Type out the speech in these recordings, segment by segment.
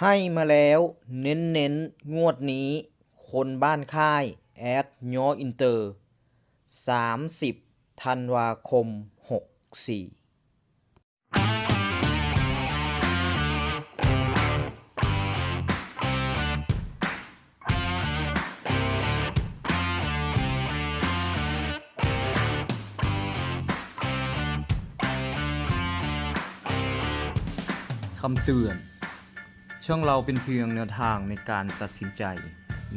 ให้มาแล้วเน้นเน้นงวดนี้ คนบ้านค่าย แอดยออินเตอร์ 30ธันวาคม 64คำเตือน ช่องเราเป็นเพียงแนวทางในการตัดสินใจ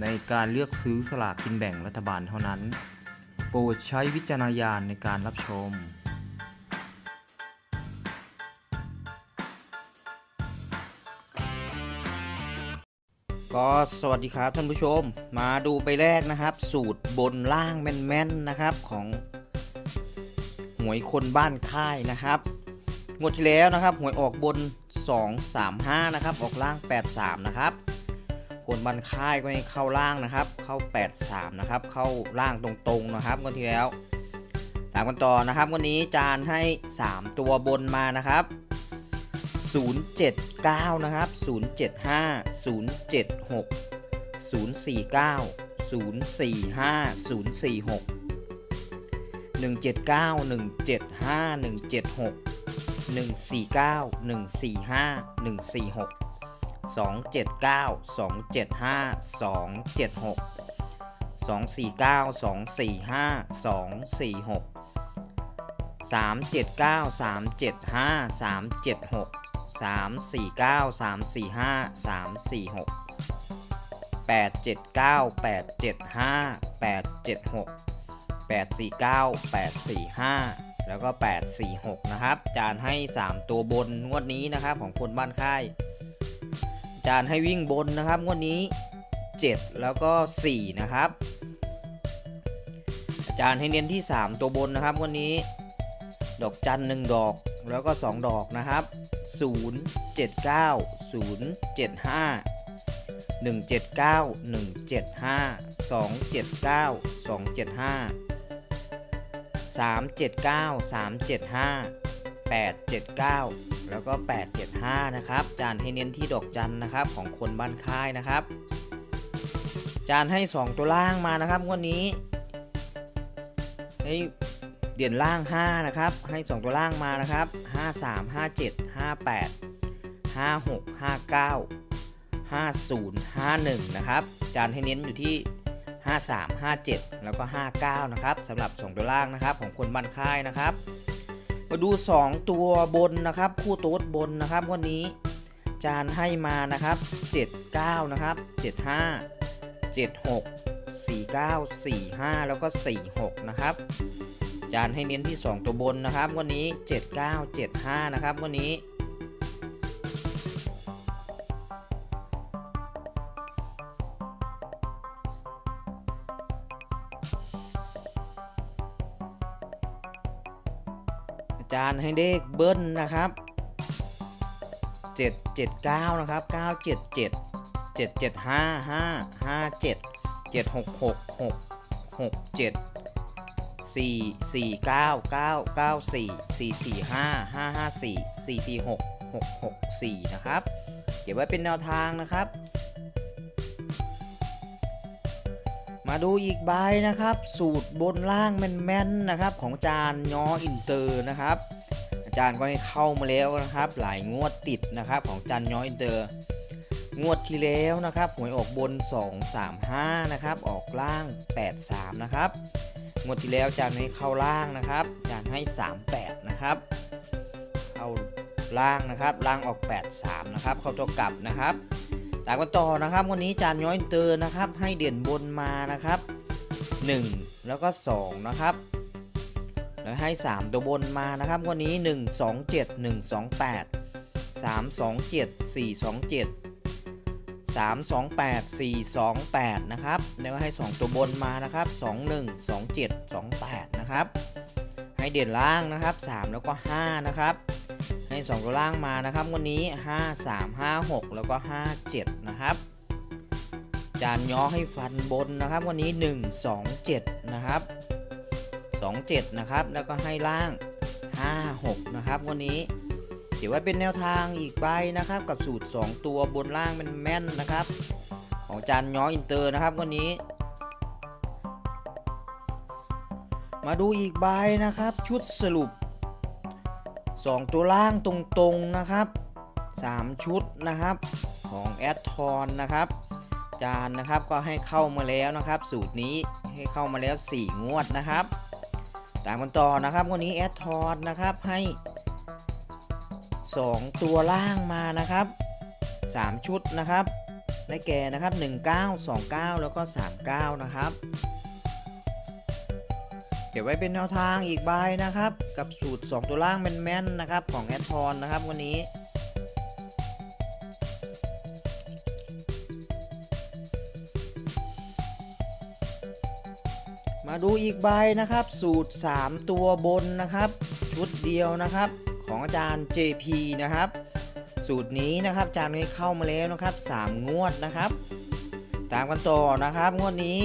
ในการเลือกซื้อสลากกินแบ่งรัฐบาลเท่านั้น โปรดใช้วิจารณญาณในการรับชม ก็สวัสดีครับท่านผู้ชม มาดูไปแรกนะครับ สูตรบนล่างแม่นๆนะครับของหวยคนบ้านค่ายนะครับ งวดที่แล้วนะครับหวยออกบน 2 3 5นะครับออกล่าง 8 3นะครับคนบันค่ายก็ให้เข้าล่างนะครับ เข้า 8 3นะครับเข้าล่างตรงๆนะครับงวดที่แล้วตามกันต่อนะครับวันนี้จานให้ 3 ตัวบนมานะครับ 079 นะครับ 075 076 049 045 046 179 175 176 149 145 146 279 275 276 249 245 246 379 375 376 349 345 346 879 875 876 849 845 แล้วก็ 846 นะครับจานให้ 3 ตัวบนงวดนี้นะครับของคนบ้านค่ายจานให้วิ่งบนนะครับงวดนี้ 7 แล้วก็ 4 นะครับอาจารย์ให้เน้นที่ 3 ตัวบนนะครับงวันนี้ ดอกจันหนึ่งดอกแล้วก็ 2 ดอกนะครับ 0 7 9 0 7 5 3 7 9 3 7 5 8 7 9 แล้วก็ 8 7 5 นะครับ จานให้เน้นที่ดอกจันนะครับของคนบ้านค่ายนะครับ จานให้ 2 ตัวล่างมานะครับงวันนี้ให้เด่นล่าง 5 นะครับ ให้ 2 ตัวล่างมานะครับ 5 3 5 7 5 8 5 6 5 9 50 51 นะครับ จานให้เน้นอยู่ที่ 53 57 แล้วก็ 59 นะครับสำหรับ2ตัวล่างนะครับของคนบ้านค่ายนะครับ มาดู 2 ตัวบนนะครับ คู่โต๊ดบนนะครับวันนี้จานให้มานะครับ 79 นะครับ 75 76 49 45 แล้วก็ 46 นะครับ จานให้เน้นที่ 2 ตัวบนนะครับ วันนี้ 79 75 นะครับ วันนี้ จารย์ให้เลขเบิ้ลนะครับ779 นะครับ 977 775 5 57 766 6 67 4 4 9 9 9 4 4 4 5 5 5 4 4 4 6 6 6 4 นะครับ เก็บไว้เป็นแนวทางนะครับ มาดูอีกใบนะครับ สูตรบนล่างแม่นๆนะครับ ของอาจารย์ย้ออินเตอร์นะครับ อาจารย์ก็ให้เข้ามาแล้วนะครับ หลายงวดติดนะครับ ของอาจารย์ย้ออินเตอร์ งวดที่แล้วนะครับหวยออกบน 2 3 5 นะครับ ออกล่าง 8 3 นะครับงวดที่แล้วอาจารย์ให้เข้าล่างนะครับอาจารย์ให้ 3 8 นะครับเข้าล่างนะครับล่างออก 8 3 นะครับ เข้าตัวกลับนะครับ ตามกันต่อนะครับวันนี้จารย์ย้อยเตอร์นะครับให้เด่นบนมานะครับ 1 แล้วก็ 2 นะครับ แล้วให้ 3 ตัวบนมานะครับวันนี้ 1 2 7 1 2 8 3 2 7 4 2 7 3 2 8 4 2 8 นะครับแล้วให้ 2 ตัวบนมานะครับ 2 1 2 7 2 8 นะครับ ให้เด่นล่างนะครับ 3 แล้วก็ 5 นะครับ ให้2ตัวล่างมานะครับวันนี้ 5 3 5 6 แล้วก็ 5 7 นะครับ จานย้อให้ฟันบนนะครับ วันนี้ 1 2 7 นะครับ 2 7 นะครับ แล้วก็ให้ล่าง 5 6 นะครับ วันนี้เดี๋ยวไว้เป็นแนวทางอีกใบนะครับ กับสูตร 2 ตัวบนล่างเป็นแม่นนะครับ ของจานย้ออินเตอร์นะครับวันนี้มาดูอีกใบนะครับ ชุดสรุป 2 ตัวล่างตรงๆนะครับ 3 ชุดนะครับของแอดทอนนะครับ จานนะครับก็ให้เข้ามาแล้วนะครับ สูตรนี้ให้เข้ามาแล้ว 4 งวดนะครับตามกันต่อนะครับวันนี้แอดทอนนะครับให้ 2 ตัวล่างมานะครับ 3 ชุดนะครับได้แก่นะครับ 19 29 แล้วก็ 39 นะครับ ก็บไว้เป็นแนวทางอีกใบนะครับ กับสูตร 2 ตัวล่างแม่นๆนะครับ ของแอดทอนนะครับวันนี้ มาดูอีกใบนะครับ สูตร 3 ตัวบนนะครับ ชุดเดียวนะครับ ของอาจารย์ JP นะครับ สูตรนี้นะครับอาจารย์ให้เข้ามาแล้วนะครับ 3 งวดนะครับ ตามกันต่อนะครับ งวดนี้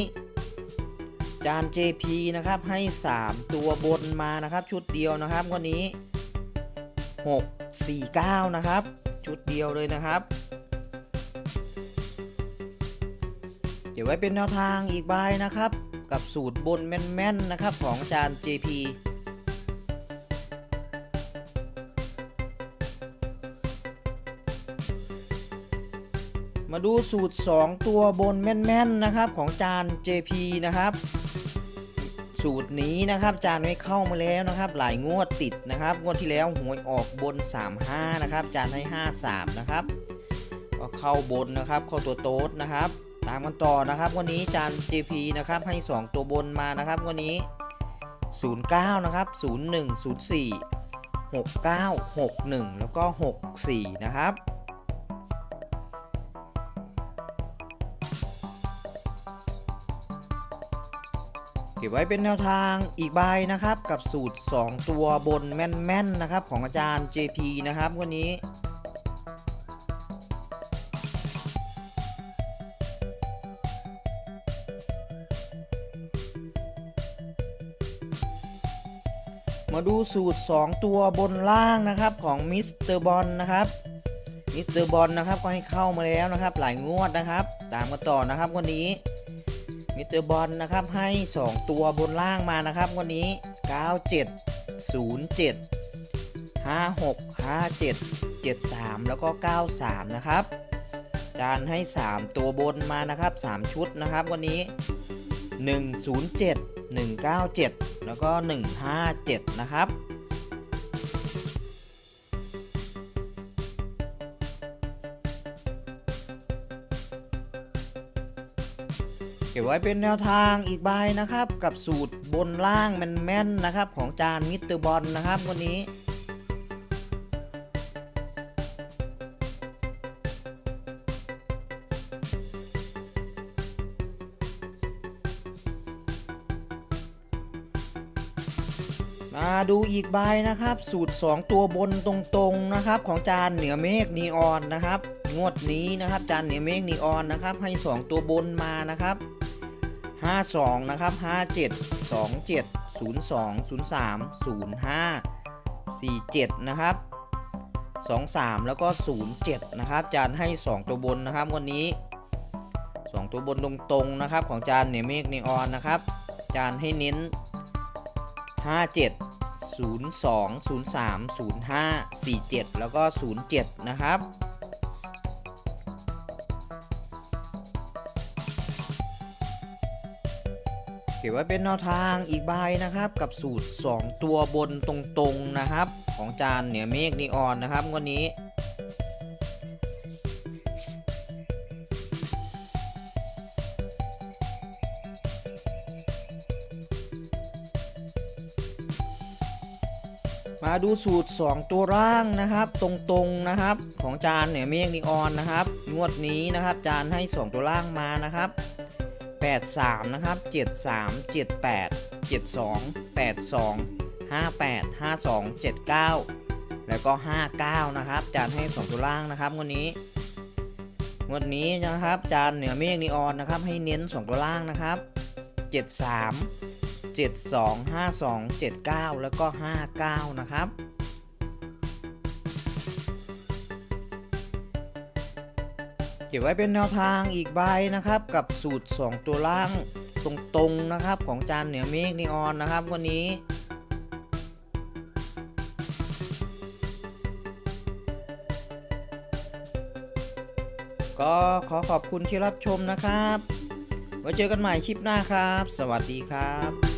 จารย์ JP นะครับให้ 3 ตัวบนมานะครับชุดเดียวนะครับวดนี้ 6 4 9 นะครับ ชุดเดียวเลยนะครับ เดี๋ยวไว้เป็นแนวทางอีกใบนะครับ กับสูตรบนแม่นๆนะครับของจารย์ JP มาดูสูตร 2 ตัวบนแม่นๆนะครับของจาน JP นะครับ สูตรนี้นะครับจานไม่เข้ามาแล้วนะครับ หลายงวดติดนะครับงวดที่แล้วหวยออกบน 35 นะครับ จานให้ 53 นะครับ ก็เข้าบนนะครับ เข้าตัวโต๊ดนะครับ ตามกันต่อนะครับวันนี้จาน JP นะครับให้ 2 ตัวบนมานะครับวันนี้ 09 นะครับ 01 04 69 61 แล้วก็ 64 นะครับ ก็บไว้เป็นแนวทางอีกใบนะครับ กับสูตร 2 ตัวบนแม่นๆนะครับ ของอาจารย์ JP นะครับวันนี้มาดูสูตร 2 ตัวบนล่างนะครับของมิสเตอร์บอลนะครับมิสเตอร์บอลนะครับก็ให้เข้ามาแล้วนะครับ หลายงวดนะครับ ตามกันต่อนะครับวันนี้ มิเตอร์บอลนะครับให้ 2 ตัวบนล่างมานะครับวันนี้ 97 07 56 57 73 แล้วก็ 93 นะครับจานให้ 3 ตัวบนมานะครับ 3 ชุดนะครับวันนี้ 107 197 แล้วก็ 157 นะครับ ว้เป็นแนวทางอีกใบนะครับ กับสูตรบนล่างแม่นๆนะครับ ของจานมิสเตอร์บอลนะครับวันนี้มาดูอีกใบนะครับ สูตร 2 ตัวบนตรงๆนะครับ ของจานเหนือเมฆนีออนนะครับ งวดนี้นะครับ จานเหนือเมฆนีออนนะครับ ให้ 2 ตัวบนมานะครับ 52 นะครับ 57 27 02 03 05 47 นะครับ 23 แล้วก็ 07 นะครับจานให้ 2 ตัวบนนะครับวันนี้ 2 ตัวบนตรงๆนะครับของจานเหนือเมฆนีออนนะครับ จานให้เน้น 57 02 03 05 47 แล้วก็ 07 นะครับ เก็บไว้เป็นแนวทางอีกใบนะครับ กับสูตร 2 ตัวบนตรงๆนะครับ ของจานเหนือเมฆนีออนนะครับวันนี้มาดูสูตร 2 ตัวร่างนะครับ ตรงๆนะครับ ของจานเนี่ยเมฆนีออนนะครับ งวดนี้นะครับ จานให้ 2 ตัวล่างมานะครับ 83 นะครับ 73 78 72 82 58 52 79 แล้วก็ 59 นะครับจานให้ 2 ตัวล่างนะครับงวดนี้งวดนี้นะครับจานเหนือเมฆนีออนนะครับ ให้เน้น 2 ตัวล่างนะครับ 73 72 52 79 แล้วก็ 59 นะครับ ก็บไว้เป็นแนวทางอีกใบนะครับ กับสูตร 2 ตัวล่างตรงๆนะครับ ของจานเหนือเมฆนีออนนะครับวันนี้ก็ขอขอบคุณที่รับชมนะครับ ไว้เจอกันใหม่คลิปหน้าครับ สวัสดีครับ